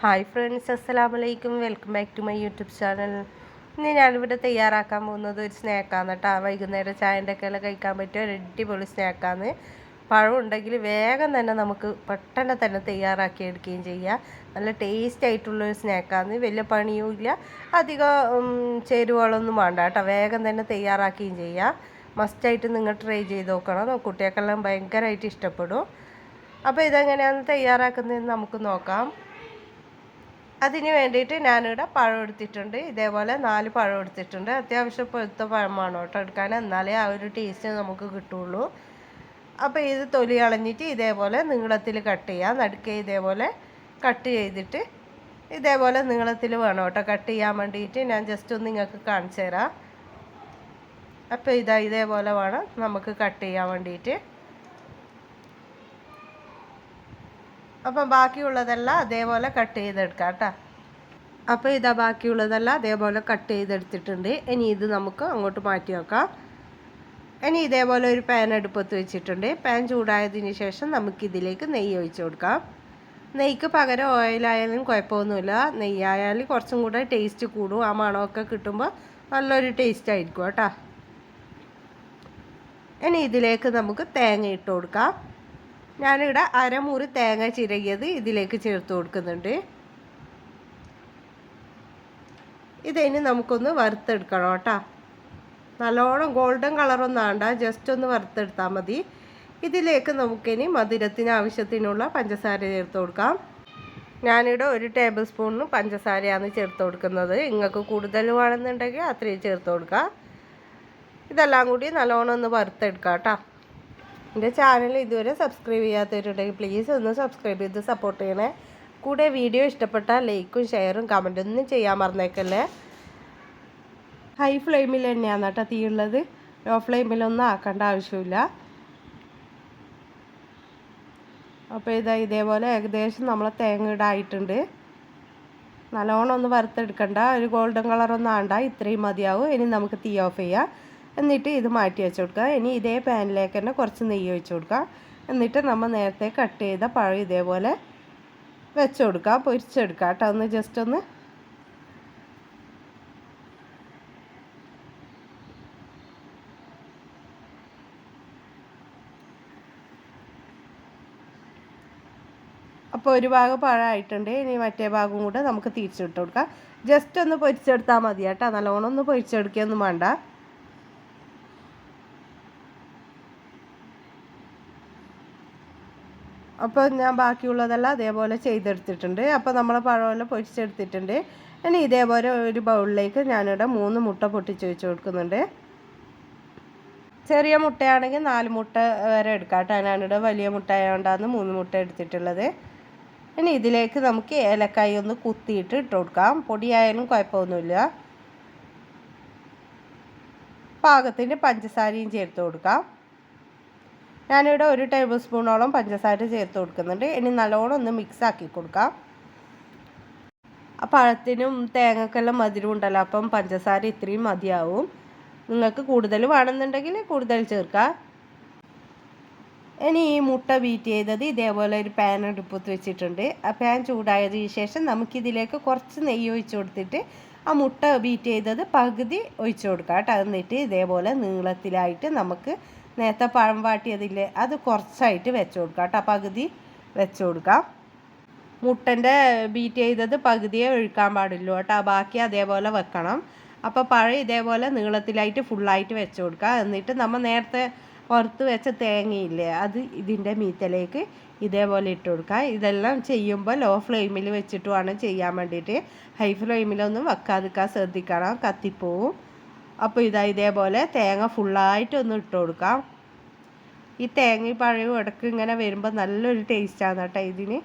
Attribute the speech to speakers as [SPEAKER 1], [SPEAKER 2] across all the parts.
[SPEAKER 1] Hi friends അസ്സലാമു വലൈക്കും welcome back to my YouTube channel ഇന്ന് ഞാനിവിടെ തയ്യാറാക്കാൻ പോകുന്നത് ഒരു സ്നാക്കാണ് കേട്ടോ. വൈകുന്നേരം ചായന്റെ ഒക്കെ എല്ലാം കഴിക്കാൻ പറ്റിയ ഒരു അടിപൊളി സ്നാക്കാണ്. പഴം ഉണ്ടെങ്കിൽ വേഗം തന്നെ നമുക്ക് പെട്ടെന്ന് തന്നെ തയ്യാറാക്കി എടുക്കുകയും ചെയ്യാം. നല്ല ടേസ്റ്റ് ആയിട്ടുള്ളൊരു സ്നാക്കാണ്. വലിയ പണിയും ഇല്ല. അധികം ചേരുവകളൊന്നും വേണ്ട കേട്ടോ. വേഗം തന്നെ തയ്യാറാക്കുകയും ചെയ്യാം. മസ്റ്റായിട്ട് നിങ്ങൾ ട്രൈ ചെയ്ത് നോക്കണം. കുട്ടികൾക്കെല്ലാം ഭയങ്കരമായിട്ട് ഇഷ്ടപ്പെടും. അപ്പോൾ ഇതെങ്ങനെയാണ് തയ്യാറാക്കുന്നതെന്ന് നമുക്ക് നോക്കാം. അതിന് വേണ്ടിയിട്ട് ഞാനിവിടെ പഴം എടുത്തിട്ടുണ്ട്. ഇതേപോലെ നാല് പഴം എടുത്തിട്ടുണ്ട്. അത്യാവശ്യം പഴുത്ത പഴമാണ് കേട്ടോ എടുക്കാൻ. എന്നാലേ ആ ഒരു ടേസ്റ്റ് നമുക്ക് കിട്ടുള്ളൂ. അപ്പോൾ ഇത് തൊലി കളഞ്ഞിട്ട് ഇതേപോലെ നീളത്തിൽ കട്ട് ചെയ്യാം. നടുക്കെ ഇതേപോലെ കട്ട് ചെയ്തിട്ട് ഇതേപോലെ നീളത്തിൽ വേണം കേട്ടോ കട്ട് ചെയ്യാൻ വേണ്ടിയിട്ട്. ഞാൻ ജസ്റ്റ് ഒന്ന് നിങ്ങൾക്ക് കാണിച്ചു തരാം. അപ്പോൾ ഇതാ ഇതേപോലെ വേണം നമുക്ക് കട്ട് ചെയ്യാൻ വേണ്ടിയിട്ട്. അപ്പം ബാക്കിയുള്ളതെല്ലാം അതേപോലെ കട്ട് ചെയ്തെടുക്കാം കേട്ടോ. അപ്പോൾ ഇതാ ബാക്കിയുള്ളതെല്ലാം അതേപോലെ കട്ട് ചെയ്തെടുത്തിട്ടുണ്ട്. ഇനി ഇത് നമുക്ക് അങ്ങോട്ട് മാറ്റി വെക്കാം. ഇനി ഇതേപോലെ ഒരു പാൻ അടുപ്പത്ത് വെച്ചിട്ടുണ്ട്. പാൻ ചൂടായതിന് ശേഷം നമുക്കിതിലേക്ക് നെയ്യ് ഒഴിച്ചു കൊടുക്കാം. നെയ്ക്ക് പകരം ഓയിലായാലും കുഴപ്പമൊന്നുമില്ല. നെയ്യായാലും കുറച്ചും കൂടെ ടേസ്റ്റ് കൂടും. ആ മണമൊക്കെ കിട്ടുമ്പോൾ നല്ലൊരു ടേസ്റ്റ് ആയിരിക്കും കേട്ടോ. ഇനി ഇതിലേക്ക് നമുക്ക് തേങ്ങ ഇട്ട് കൊടുക്കാം. ഞാനിവിടെ അരമുറി തേങ്ങ ചിരകിയത് ഇതിലേക്ക് ചേർത്ത് കൊടുക്കുന്നുണ്ട്. ഇതിനി നമുക്കൊന്ന് വറുത്തെടുക്കണം കേട്ടോ. നല്ലോണം ഗോൾഡൻ കളറൊന്നും ആണ്ട ജസ്റ്റ് ഒന്ന് വറുത്തെടുത്താൽ മതി. ഇതിലേക്ക് നമുക്കിനി മധുരത്തിന് ആവശ്യത്തിനുള്ള പഞ്ചസാര ചേർത്ത് കൊടുക്കാം. ഞാനിവിടെ ഒരു ടേബിൾ സ്പൂണിന് പഞ്ചസാരയാണ് ചേർത്ത് കൊടുക്കുന്നത്. നിങ്ങൾക്ക് കൂടുതൽ വേണമെന്നുണ്ടെങ്കിൽ അത്രയും ചേർത്ത് കൊടുക്കാം. ഇതെല്ലാം കൂടി നല്ലോണം ഒന്ന് വറുത്തെടുക്കാം കേട്ടോ. എന്റെ ചാനൽ ഇതുവരെ സബ്സ്ക്രൈബ് ചെയ്യാത്തവരുണ്ടെങ്കിൽ പ്ലീസ് ഒന്ന് സബ്സ്ക്രൈബ് ചെയ്ത് സപ്പോർട്ട് ചെയ്യണേ. കൂടെ വീഡിയോ ഇഷ്ടപ്പെട്ടാൽ ലൈക്കും ഷെയറും കമന്റും ഒന്നും ചെയ്യാൻ മറന്നേക്കല്ലേ. ഹൈ ഫ്ലെയിമിൽ തന്നെയാണ് കേട്ടോ ഉള്ളത്. ലോ ഫ്ലെയിമിലൊന്നും ആക്കേണ്ട ആവശ്യമില്ല. അപ്പോൾ ഇതാ ഇതേപോലെ ഏകദേശം നമ്മൾ തേങ്ങ ഇടായിട്ടുണ്ട് നല്ലോണം ഒന്ന് വറുത്തെടുക്കണ്ട. ഒരു ഗോൾഡൻ കളറൊന്നും ആണ്ട. ഇത്രയും മതിയാവും. ഇനി നമുക്ക് തീ ഓഫ് ചെയ്യാം. എന്നിട്ട് ഇത് മാറ്റി വെച്ച് കൊടുക്കുക. ഇനി ഇതേ പാനിലേക്ക് തന്നെ കുറച്ച് നെയ്യ് ഒഴിച്ച് കൊടുക്കുക. എന്നിട്ട് നമ്മൾ നേരത്തെ കട്ട് ചെയ്ത പഴം ഇതേപോലെ വെച്ച് കൊടുക്കുക. പൊരിച്ചെടുക്കുക കേട്ടോ. ഒന്ന് ജസ്റ്റ് ഒന്ന് അപ്പോൾ ഒരു ഭാഗം പഴമായിട്ടുണ്ട് ഇനി മറ്റേ ഭാഗം കൂടെ നമുക്ക് തിരിച്ചിട്ട് കൊടുക്കാം. ജസ്റ്റ് ഒന്ന് പൊരിച്ചെടുത്താൽ മതി കേട്ടോ. നല്ലോണം ഒന്ന് പൊരിച്ചെടുക്കുകയൊന്നും വേണ്ട. അപ്പോൾ ഞാൻ ബാക്കിയുള്ളതെല്ലാം അതേപോലെ ചെയ്തെടുത്തിട്ടുണ്ട്. അപ്പോൾ നമ്മൾ പഴമെല്ലാം പൊരിച്ചെടുത്തിട്ടുണ്ട്. ഇനി ഇതേപോലെ ഒരു ബൗളിലേക്ക് ഞാനിവിടെ മൂന്ന് മുട്ട പൊട്ടിച്ച് വെച്ച് കൊടുക്കുന്നുണ്ട്. ചെറിയ മുട്ടയാണെങ്കിൽ നാല് മുട്ട വരെ എടുക്കാം കേട്ടോ. ഞാനിവിടെ വലിയ മുട്ട ആയതുകൊണ്ടാണ് മൂന്ന് മുട്ട എടുത്തിട്ടുള്ളത്. ഇനി ഇതിലേക്ക് നമുക്ക് ഏലക്കായി ഒന്ന് കുത്തിയിട്ട് ഇട്ട് കൊടുക്കാം. പൊടിയായാലും കുഴപ്പമൊന്നുമില്ല. പാകത്തിന് പഞ്ചസാരയും ചേർത്ത് കൊടുക്കാം. ഞാനിവിടെ ഒരു ടേബിൾ സ്പൂണോളം പഞ്ചസാര ചേർത്ത് കൊടുക്കുന്നുണ്ട്. ഇനി നല്ലോണം ഒന്ന് മിക്സ് ആക്കി കൊടുക്കാം. പഴത്തിനും തേങ്ങക്കെല്ലാം മധുരം ഉണ്ടല്ലോ അപ്പം പഞ്ചസാര ഇത്രയും മതിയാവും. നിങ്ങൾക്ക് കൂടുതൽ വേണമെന്നുണ്ടെങ്കിൽ കൂടുതൽ ചേർക്കാം. ഇനി ഈ മുട്ട ബീറ്റ് ചെയ്തത് ഇതേപോലെ ഒരു പാൻ അടുപ്പത്ത് വെച്ചിട്ടുണ്ട്. ആ പാൻ ചൂടായതിന് ശേഷം നമുക്കിതിലേക്ക് കുറച്ച് നെയ്യ് ഒഴിച്ചു കൊടുത്തിട്ട് ആ മുട്ട ബീറ്റ് ചെയ്തത് പകുതി ഒഴിച്ചു കൊടുക്കാം കേട്ടോ. എന്നിട്ട് ഇതേപോലെ നീളത്തിലായിട്ട് നമുക്ക് നേരത്തെ പഴം വാട്ടിയതില്ലേ അത് കുറച്ചായിട്ട് വെച്ച് കൊടുക്കാം കേട്ടോ. പകുതി വെച്ച് കൊടുക്കാം. മുട്ടന്റെ ബീറ്റ് ചെയ്തത് പകുതിയെ ഒഴുക്കാൻ പാടുള്ളൂ കേട്ടോ. ബാക്കി അതേപോലെ വെക്കണം. അപ്പോൾ പഴം ഇതേപോലെ നീളത്തിലായിട്ട് ഫുള്ളായിട്ട് വെച്ച് കൊടുക്കുക എന്നിട്ട് നമ്മൾ നേരത്തെ വറുത്ത് വെച്ച തേങ്ങയില്ലേ അത് ഇതിന്റെ മീത്തലേക്ക് ഇതേപോലെ ഇട്ട് കൊടുക്കുക ഇതെല്ലാം ചെയ്യുമ്പോൾ ലോ ഫ്ലെയിമിൽ വെച്ചിട്ട് വേണം ചെയ്യാൻ വേണ്ടിയിട്ട്. ഹൈ ഫ്ലെയിമിലൊന്നും വെക്കാതിരിക്കാൻ ശ്രദ്ധിക്കണം. കത്തിപ്പോവും. അപ്പോൾ ഇതാ ഇതേപോലെ തേങ്ങ ഫുള്ളായിട്ട് ഒന്ന് ഇട്ട് കൊടുക്കാം. ഈ തേങ്ങ പഴവും ഇടയ്ക്ക് ഇങ്ങനെ വരുമ്പോൾ നല്ലൊരു ടേസ്റ്റാണ് കേട്ടോ ഇതിന്.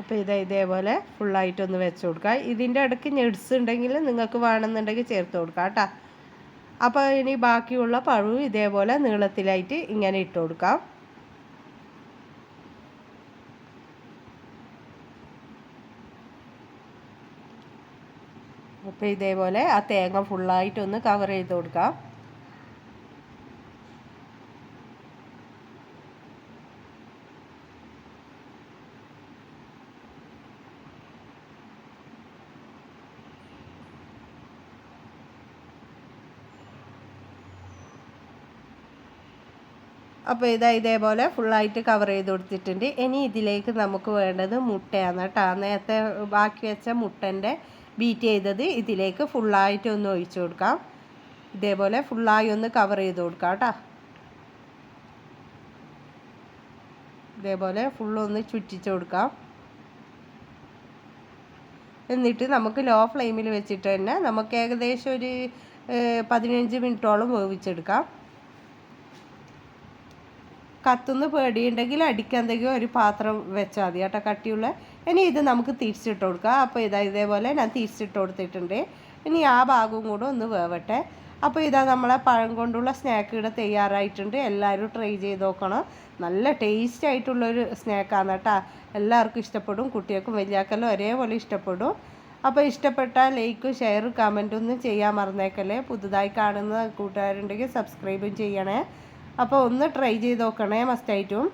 [SPEAKER 1] അപ്പോൾ ഇതാ ഇതേപോലെ ഫുള്ളായിട്ടൊന്ന് വെച്ച് കൊടുക്കുക ഇതിന്റെ ഇടയ്ക്ക് ഞെഡ്സ് ഉണ്ടെങ്കിൽ നിങ്ങൾക്ക് വേണമെന്നുണ്ടെങ്കിൽ ചേർത്ത് കൊടുക്കാം കേട്ടോ. അപ്പോൾ ഇനി ബാക്കിയുള്ള പഴവും ഇതേപോലെ നീളത്തിലായിട്ട് ഇങ്ങനെ ഇട്ട് കൊടുക്കാം. അപ്പോൾ ഇതേപോലെ ആ തേങ്ങ ഫുള്ളായിട്ടൊന്ന് കവർ ചെയ്ത് കൊടുക്കാം. അപ്പോൾ ഇതാ ഇതേപോലെ ഫുള്ളായിട്ട് കവർ ചെയ്ത് കൊടുത്തിട്ടുണ്ട്. ഇനി ഇതിലേക്ക് നമുക്ക് വേണ്ടത് മുട്ടയാണ് കേട്ടോ. നേരത്തെ ബാക്കി വെച്ച മുട്ടന്റെ ബീറ്റ് ചെയ്തത് ഇതിലേക്ക് ഫുള്ളായിട്ട് ഒന്ന് ഒഴിച്ചു കൊടുക്കാം. ഇതേപോലെ ഫുള്ളായി ഒന്ന് കവർ ചെയ്ത് കൊടുക്കാം കേട്ടോ. ഇതേപോലെ ഫുള്ളൊന്ന് ചുറ്റിച്ച് കൊടുക്കാം. എന്നിട്ട് നമുക്ക് ലോ ഫ്ലെയിമിൽ വെച്ചിട്ട് തന്നെ നമുക്ക് ഏകദേശം ഒരു പതിനഞ്ച് മിനിറ്റോളം വേവിച്ചെടുക്കാം. കത്തുന്ന പേടിയുണ്ടെങ്കിൽ അടിക്കെന്തെങ്കിലും ഒരു പാത്രം വെച്ചാൽ മതി കേട്ടോ. കട്ടിയുള്ള ഇനി ഇത് നമുക്ക് തിരിച്ചിട്ട് കൊടുക്കാം. അപ്പോൾ ഇതാ ഇതേപോലെ ഞാൻ തിരിച്ചിട്ട് കൊടുത്തിട്ടുണ്ട്. ഇനി ആ ഭാഗവും കൂടെ ഒന്ന് വേവട്ടെ. അപ്പോൾ ഇതാ നമ്മളെ പഴം കൊണ്ടുള്ള സ്നാക്ക് ഇവിടെ തയ്യാറായിട്ടുണ്ട്. എല്ലാവരും ട്രൈ ചെയ്ത് നോക്കണം. നല്ല ടേസ്റ്റ് ആയിട്ടുള്ളൊരു സ്നാക്കാണ് കേട്ടോ. എല്ലാവർക്കും ഇഷ്ടപ്പെടും കുട്ടികൾക്കും വലിയാക്കെല്ലാം ഒരേപോലെ ഇഷ്ടപ്പെടും. അപ്പോൾ ഇഷ്ടപ്പെട്ട ലൈക്കും ഷെയറും കമന്റും ഒന്നും ചെയ്യാൻ മറന്നേക്കല്ലേ. പുതുതായി കാണുന്ന കൂട്ടുകാരുണ്ടെങ്കിൽ സബ്സ്ക്രൈബും ചെയ്യണേ. അപ്പോൾ ഒന്ന് ട്രൈ ചെയ്ത് നോക്കണേ മസ്റ്റായിട്ടും